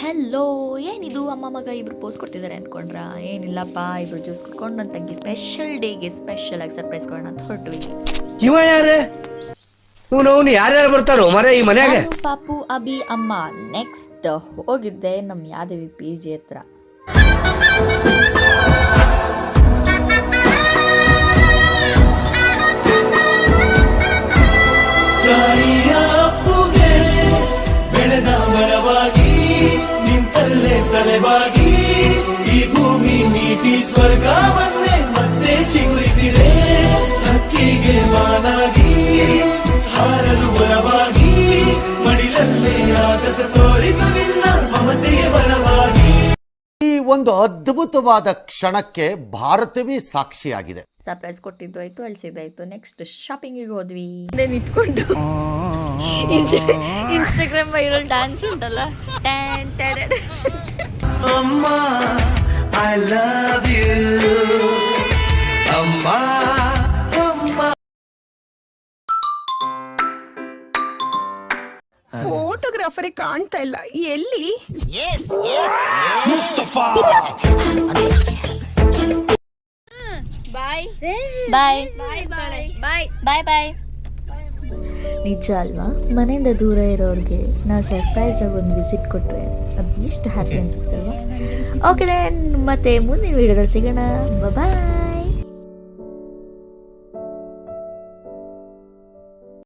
Hello ಏನಿದು? ಅಮ್ಮ ಮಗ ಇಬ್ರು ಪೋಸ್ ಕೊಡ್ತಿದ್ದಾರೆ ಅನ್ಕೊಂಡ್ರ? ಏನಿಲ್ಲಪ್ಪ ಇಬ್ರು ಜ್ಯೂಸ್ ಕುಡ್ಕೊಂಡು ನನ್ನ ತಂಗಿ ಸ್ಪೆಷಲ್ ಡೇಗೆ ಸ್ಪೆಷಲ್ ಆಗಿ ಸರ್ಪ್ರೈಸ್ ಕೊಡೋಣ ಅಂತ ಹೊರಟ್ವಿ ಇವ ಯಾರೇ? ಇವನು ಅವನು ಯಾರ್ಯಾರು ಬರ್ತಾರೋ? ಮರ ಈ ಮನ್ಯಾಗ? ಪಾಪು ಅಭಿ ಅಮ್ಮ. ನೆಕ್ಸ್ಟ್ ಹೋಗಿದ್ದೆ ನಮ್ಮ ಯಾದವಿ ಪಿ ಜಿ ಹತ್ರ. ತಲೆಬಾಗಿ ಈ ಭೂಮಿ ನೀಟಿ ಸ್ವರ್ಗವನ್ನೇ ಮತ್ತೆ ಚಿಗುರಿಸಿದೆ. ಹಕ್ಕಿಗೆ ಮಾನಾಗಿ ಹಾರಲು ಬಲವಾಗಿ ಮಡಿಲಲ್ಲೇ ಆಗಸ ತೋರಿತು ನಿನ್ನ ಮಮತೆಯ ಬಲವಾಗಿ. ಈ ಒಂದು ಅದ್ಭುತವಾದ ಕ್ಷಣಕ್ಕೆ ಭಾರತವೇ ಸಾಕ್ಷಿಯಾಗಿದೆ. ಸರ್ಪ್ರೈಸ್ ಕೊಟ್ಟಿದ್ದು ಆಯ್ತು ಅಳಿಸಿದ್ದಾಯ್ತು. ನೆಕ್ಸ್ಟ್ ಶಾಪಿಂಗಿಗೆ ಹೋದ್ವಿ. ನಿಂತ್ಕೊಂಡು ಇನ್ಸ್ಟಾಗ್ರಾಮ್ ವೈರಲ್ ಡ್ಯಾನ್ಸ್ ಉಂಟಲ್ಲ? ಟ್ಯಾನ್ ಅಮ್ಮ ಐ ಲವ್ ಯು ಅಮ್ಮ ಫೋಟೋಗ್ರಾಫರೇ ಕಾಣ್ತಾ ಇಲ್ಲ. ಎಲ್ಲಿ? ಬಾಯ್ ಬಾಯ್ ಬಾಯ್ ಬಾಯ್ ಬಾಯ್ ಬಾಯ್ ನಿಜ ಅಲ್ವಾ? ಮನೆಯಿಂದ ದೂರ ಇರೋರಿಗೆ ನಾವು ಸರ್ಪ್ರೈಸ್ ಆಗಿ ಒಂದು ವಿಸಿಟ್ ಕೊಟ್ಟರೆ ಅದು ಎಷ್ಟು ಹ್ಯಾಪಿ ಅನ್ಸುತ್ತೆ ಅಲ್ವಾ? ಓಕೆ ದೆನ್ ಮತ್ತೆ ಮುಂದಿನ ವಿಡಿಯೋದಲ್ಲಿ ಸಿಗೋಣ. ಬಾಯ್